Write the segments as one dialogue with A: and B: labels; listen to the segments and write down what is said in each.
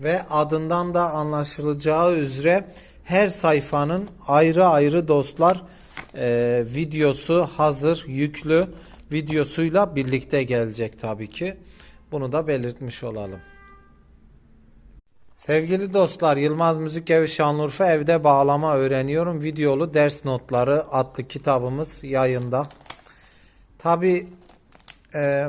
A: Ve adından da anlaşılacağı üzere her sayfanın ayrı ayrı dostlar e, videosu hazır yüklü videosuyla birlikte gelecek tabii ki. Bunu da belirtmiş olalım. Sevgili dostlar Yılmaz Müzik Evi Şanlıurfa evde bağlama öğreniyorum. Videolu ders notları adlı kitabımız yayında. Tabi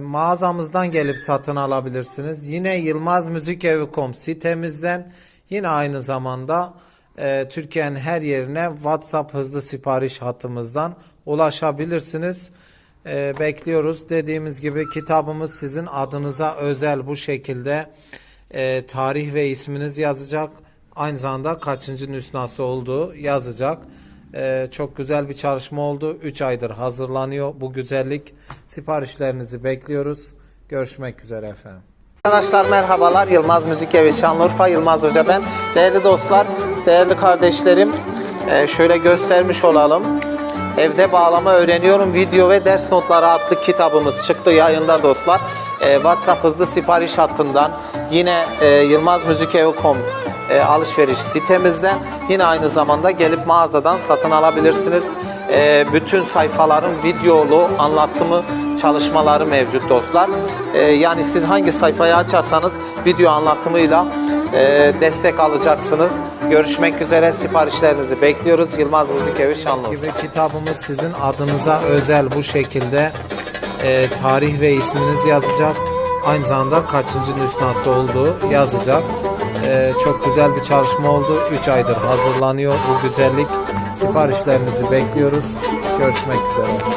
A: mağazamızdan gelip satın alabilirsiniz. Yine Yılmaz Müzik Evi.com sitemizden yine aynı zamanda e, Türkiye'nin her yerine WhatsApp hızlı sipariş hattımızdan ulaşabilirsiniz. E, bekliyoruz. Dediğimiz gibi kitabımız sizin adınıza özel bu şekilde e, tarih ve isminiz yazacak. Aynı zamanda kaçıncı nüsnası olduğu yazacak. E, çok güzel bir çalışma oldu. 3 aydır hazırlanıyor bu güzellik. Siparişlerinizi bekliyoruz. Görüşmek üzere efendim. Arkadaşlar merhabalar. Yılmaz Müzik Evi Şanlıurfa. Yılmaz Hoca ben. Değerli dostlar, değerli kardeşlerim. e, şöyle göstermiş olalım. Evde bağlama öğreniyorum. Video ve ders notları adlı kitabımız çıktı yayında dostlar. E, WhatsApp hızlı sipariş hattından yine e, Yılmaz Müzik Evi.com e, alışveriş sitemizden yine aynı zamanda gelip mağazadan satın alabilirsiniz. E, bütün sayfaların videolu anlatımı çalışmaları mevcut dostlar. E, yani siz hangi sayfayı açarsanız video anlatımıyla e, destek alacaksınız. Görüşmek üzere siparişlerinizi bekliyoruz. Yılmaz Müzik Evi Şanlıurfa. Gibi kitabımız sizin adınıza özel bu şekilde e, tarih ve isminiz yazacak. Aynı zamanda kaçıncı nüsnası olduğu yazacak. E, çok güzel bir çalışma oldu. 3 aydır hazırlanıyor bu güzellik. Siparişlerinizi bekliyoruz. Görüşmek üzere.